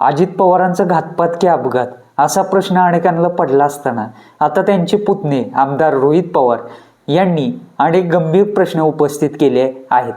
अजित पवारांचं घातपात की अपघात? असा प्रश्न अनेकांना पडला असताना. आता त्यांचे पुतणे आमदार रोहित पवार यांनी अनेक गंभीर प्रश्न उपस्थित केले आहेत.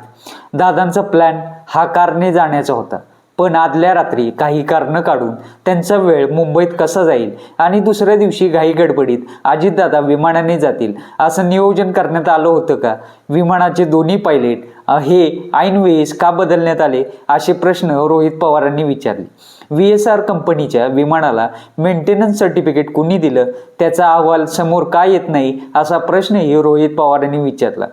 दादांचा प्लॅन हा कारने जाण्याचा होता. पण आदल्या रात्री काही कारणं काढून त्यांचा वेळ मुंबईत कसा जाईल आणि दुसऱ्या दिवशी घाई गडबडीत अजितदादा विमानाने जातील असं नियोजन करण्यात आलं होतं का? विमानाचे दोन्ही पायलट हे ऐनवेळेस का बदलण्यात आले असे प्रश्न रोहित पवारांनी विचारले. व्ही एस आर कंपनीच्या विमानाला मेंटेनन्स सर्टिफिकेट कुणी दिलं? त्याचा अहवाल समोर का येत नाही असा प्रश्नही रोहित पवारांनी विचारला.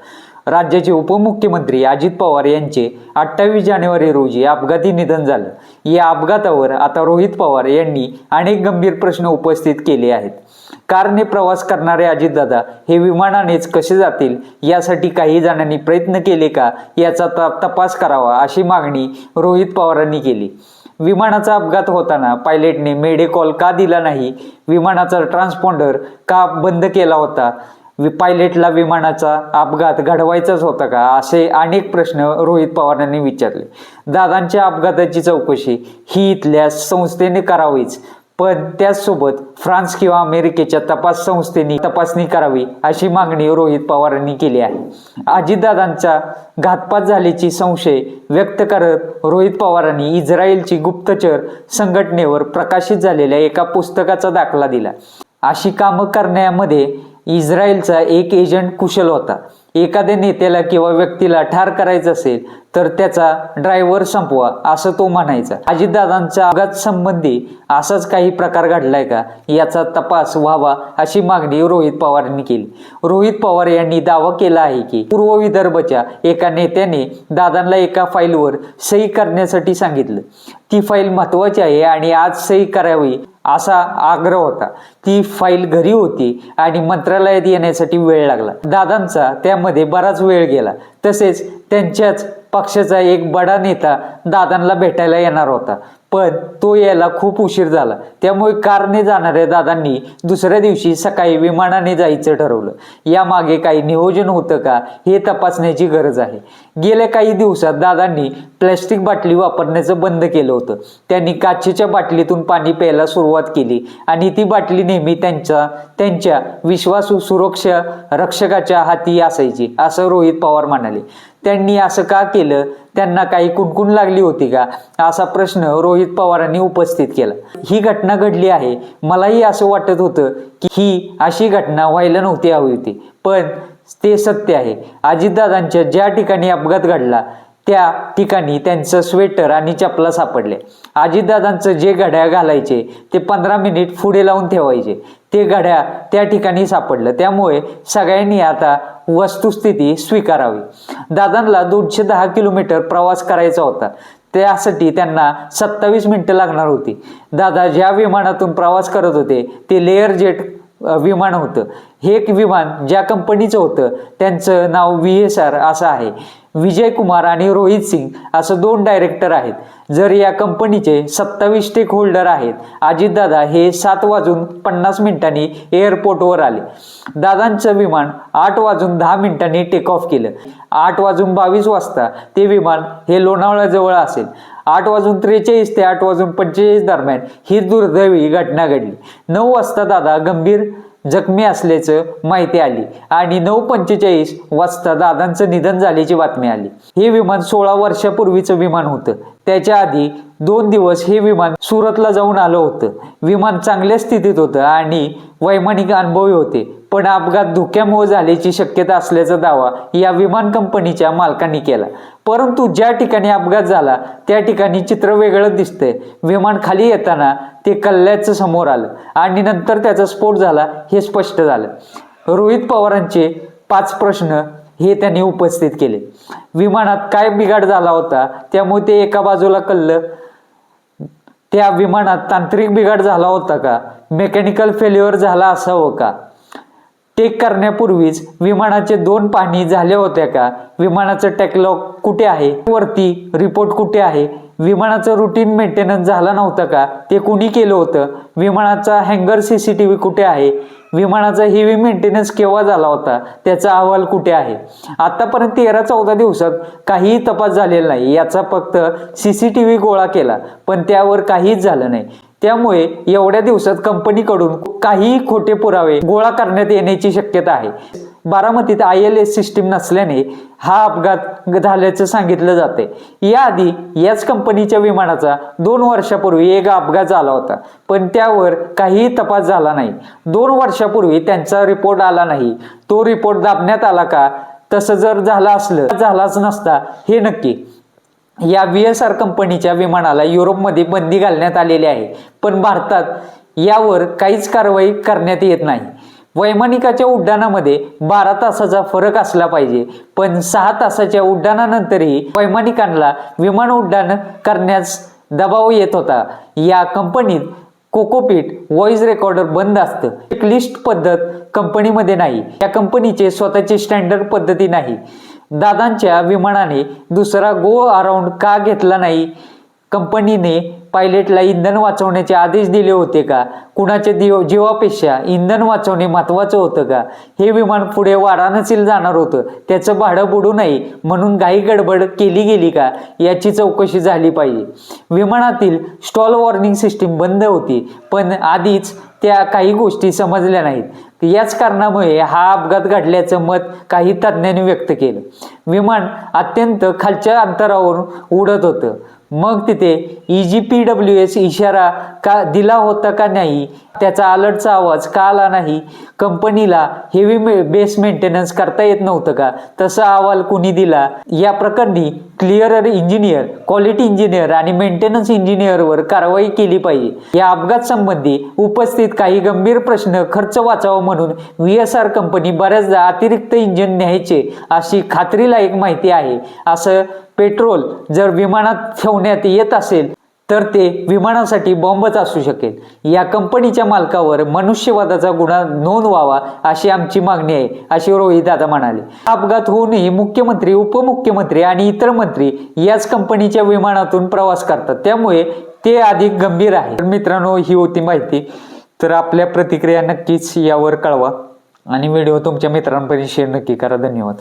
राज्याचे उपमुख्यमंत्री अजित पवार यांचे अठ्ठावीस जानेवारी रोजी अपघाती निधन झालं. या अपघातावर आता रोहित पवार यांनी अनेक गंभीर प्रश्न उपस्थित केले आहेत. कारने प्रवास करणारे अजितदादा हे विमानानेच कसे जातील? यासाठी काही जणांनी प्रयत्न केले का? याचा त- तपास करावा अशी मागणी रोहित पवारांनी केली. विमानाचा अपघात होताना पायलटने मेडे कॉल का दिला नाही? विमानाचा ट्रान्सपॉन्डर का बंद केला होता? वि पायलटला विमानाचा अपघात घडवायचाच होता का? असे अनेक प्रश्न रोहित पवारांनी विचारले. दादांच्या अपघाताची चौकशी ही इथल्या संस्थेने करावीच. पण त्याचसोबत फ्रान्स किंवा अमेरिकेच्या तपास संस्थेने तपासणी करावी अशी मागणी रोहित पवारांनी केली आहे. अजितदादांचा घातपात झाल्याची संशय व्यक्त करत रोहित पवारांनी इस्रायलची गुप्तचर संघटनेवर प्रकाशित झालेल्या एका पुस्तकाचा दाखला दिला. अशी कामं करण्यामध्ये इस्रायलचा एक एजंट कुशल होता. एखाद्या नेत्याला किंवा व्यक्तीला ठार करायचं असेल तर त्याचा ड्रायव्हर संपवा असं तो म्हणायचा. अजितदादांच्या अपघात संबंधी असाच काही प्रकार घडलाय का? याचा तपास व्हावा अशी मागणी रोहित पवारांनी केली. रोहित पवार यांनी दावा केला आहे की पूर्व विदर्भच्या एका नेत्याने दादांना एका फाईलवर सही करण्यासाठी सांगितलं. ती फाईल महत्वाची आहे आणि आज सही करावी असा आग्रह होता. ती फाईल घरी होती आणि मंत्रालयात येण्यासाठी वेळ लागला. दादांचा त्यामध्ये बराच वेळ गेला. तसेच त्यांच्याच पक्षाचा एक बडा नेता दादांना भेटायला येणार होता. पण तो यायला खूप उशीर झाला. त्यामुळे कारने जाणाऱ्या दादांनी दुसऱ्या दिवशी सकाळी विमानाने जायचं ठरवलं. यामागे काही नियोजन होतं का हे तपासण्याची गरज आहे. गेल्या काही दिवसात दादांनी प्लॅस्टिक बाटली वापरण्याचं बंद केलं होतं. त्यांनी काचेच्या बाटलीतून पाणी प्यायला सुरुवात केली आणि ती बाटली नेहमी त्यांच्या त्यांच्या विश्वासू सुरक्षा रक्षकाच्या हाती असायची असं रोहित पवार म्हणाले. त्यांनी असं का केलं? त्यांना काही कुणकुण लागली होती का? असा प्रश्न रोहित पवारांनी उपस्थित केला. ही घटना घडली आहे. मलाही असं वाटत होतं की ही अशी घटना व्हायला नव्हती हवी होती. पण ते सत्य आहे. अजितदादांच्या ज्या ठिकाणी अपघात घडला त्या ठिकाणी त्यांचं स्वेटर आणि चपला सापडले. अजितदादांचं जे घड्याळ घालायचे ते पंधरा मिनिट पुढे लावून ठेवायचे. ते घड्याळ त्या ठिकाणी सापडलं. त्यामुळे सगळ्यांनी आता वस्तुस्थिती स्वीकारावी. दादांना दोनशे दहा किलोमीटर प्रवास करायचा होता. त्यासाठी त्यांना सत्तावीस मिनटं लागणार होती. दादा ज्या विमानातून प्रवास करत होते ते लेअर जेट विमान होतं. हे एक विमान ज्या कंपनीचं होतं त्यांचं नाव व्ही एस आर असं आहे. विजय कुमार आणि रोहित सिंग असं दोन डायरेक्टर आहेत. जर या कंपनीचे सत्तावीस स्टेक होल्डर आहेत अजितदादा हे सात वाजून पन्नास मिनिटांनी एअरपोर्टवर आले. दादांचं विमान आठ वाजून दहा मिनिटांनी टेक ऑफ केलं. आठ वाजून बावीस वाजता ते विमान हे लोणावळ्याजवळ असेल. आठ वाजून त्रेचाळीस ते आठ वाजून पंचेचाळीस दरम्यान ही दुर्दैवी घटना घडली. नऊ वाजता दादा गंभीर जखमी असल्याचं माहिती आली आणि नऊ पंचेचाळीस वाजता दादांचं निधन झाल्याची बातमी आली. हे विमान सोळा वर्षापूर्वीचं विमान होतं. त्याच्या आधी दोन दिवस हे विमान सुरतला जाऊन आलं होतं. विमान चांगल्या स्थितीत होतं आणि वैमानिक अनुभवी होते. पण अपघात धोक्यामुळे झाल्याची शक्यता असल्याचा दावा या विमान कंपनीच्या मालकांनी केला. परंतु ज्या ठिकाणी अपघात झाला त्या ठिकाणी चित्र वेगळं दिसतंय. विमान खाली येताना ते कल्ल्याचं समोर आलं आणि नंतर त्याचा स्फोट झाला हे स्पष्ट झालं. रोहित पवारांचे पाच प्रश्न हे त्यांनी उपस्थित केले. विमानात काय बिघाड झाला होता त्यामुळे ते एका बाजूला कल्लं. त्या विमानात तांत्रिक बिघाड झाला होता का? मेकॅनिकल फेल्युअर झाला असावं का? टेक करण्यापूर्वीच विमानाचे दोन पाहणी झाल्या होत्या का? विमानाचं टॅकलॉग कुठे आहे? वरती रिपोर्ट कुठे आहे? विमानाचं रुटीन मेंटेनन्स झाला नव्हतं का? ते कुणी केलं होतं? विमानाचा हँगर सी सी टी व्ही कुठे आहे? विमानाचा हेवी मेंटेनन्स केव्हा झाला होता? त्याचा अहवाल कुठे आहे? आतापर्यंत तेरा चौदा दिवसात काहीही तपास झालेला नाही. याचा फक्त सी सी टी व्ही गोळा केला. पण त्यावर काहीच झालं नाही. त्यामुळे एवढ्या दिवसात कंपनीकडून काहीही खोटे पुरावे गोळा करण्यात येण्याची शक्यता आहे. बारामतीत आय एल एस सिस्टीम नसल्याने हा अपघात झाल्याचं सांगितलं जाते. याआधी याच कंपनीच्या विमानाचा दोन वर्षापूर्वी एक अपघात झाला होता पण त्यावर काहीही तपास झाला नाही. दोन वर्षापूर्वी त्यांचा रिपोर्ट आला नाही. तो रिपोर्ट दाबण्यात आला का? तसं जर झालं असलं झालाच नसता हे नक्की. या व्ही एस आर कंपनीच्या विमानाला युरोपमध्ये बंदी घालण्यात आलेली आहे. पण भारतात यावर काहीच कारवाई करण्यात येत नाही. वैमानिकाच्या उड्डाणामध्ये बारा तासाचा फरक असला पाहिजे पण सहा तासाच्या उड्डाणानंतरही वैमानिकांना विमान उड्डाण करण्यास दबाव येत होता. या कंपनीत कोकोपीट व्हॉइस रेकॉर्डर बंद असतं. चेकलिस्ट पद्धत कंपनीमध्ये नाही. या कंपनीचे स्वतःचे स्टँडर्ड पद्धती नाही. दादांच्या विमानाने दुसरा गो अराऊंड का घेतला नाही? कंपनीने पायलटला इंधन वाचवण्याचे आदेश दिले होते का? कुणाच्या दिव जीवापेक्षा इंधन वाचवणे महत्त्वाचं होतं का? हे विमान पुढे वाराणसीला जाणार होतं. त्याचं भाडं बुडू नये म्हणून घाई गडबड केली गेली का? याची चौकशी झाली पाहिजे. विमानातील स्टॉल वॉर्निंग सिस्टीम बंद होती पण आधीच त्या काही गोष्टी समजल्या नाहीत. याच कारणामुळे हा अपघात घडल्याचं मत काही तज्ज्ञांनी व्यक्त केलं. विमान अत्यंत खालच्या अंतरावरून उडत होतं. मग तिथे E G P W S इशारा का दिला होता का नाही? त्याचा अलर्टचा आवाज का आला नाही? कंपनीला हेवी बेस मेंटेनन्स करता येत नव्हतं का? तसा अहवाल कुणी दिला? या प्रकरणी क्लिअरर इंजिनियर क्वालिटी इंजिनियर आणि मेंटेनन्स इंजिनियरवर कारवाई केली पाहिजे. या अपघात संबंधी उपस्थित काही गंभीर प्रश्न खर्च वाचावा म्हणून व्ही एस आर कंपनी बऱ्याचदा अतिरिक्त इंजिन न्यायचे अशी खात्रीलायक माहिती आहे. असं पेट्रोल जर विमानात ठेवण्यात येत असेल तर ते विमानासाठी बॉम्बच असू शकेल. या कंपनीच्या मालकावर मनुष्यवादाचा गुन्हा नोंद व्हावा अशी आमची मागणी आहे अशी रोहित दादा म्हणाले. अपघात होऊनही मुख्यमंत्री उपमुख्यमंत्री आणि इतर मंत्री याच कंपनीच्या विमानातून प्रवास करतात. त्यामुळे ते अधिक गंभीर आहे. तर मित्रांनो ही होती माहिती. तर आपल्या प्रतिक्रिया नक्कीच यावर कळवा. आणि व्हिडिओ तुमच्या मित्रांपर्यंत शेअर नक्की करा. धन्यवाद.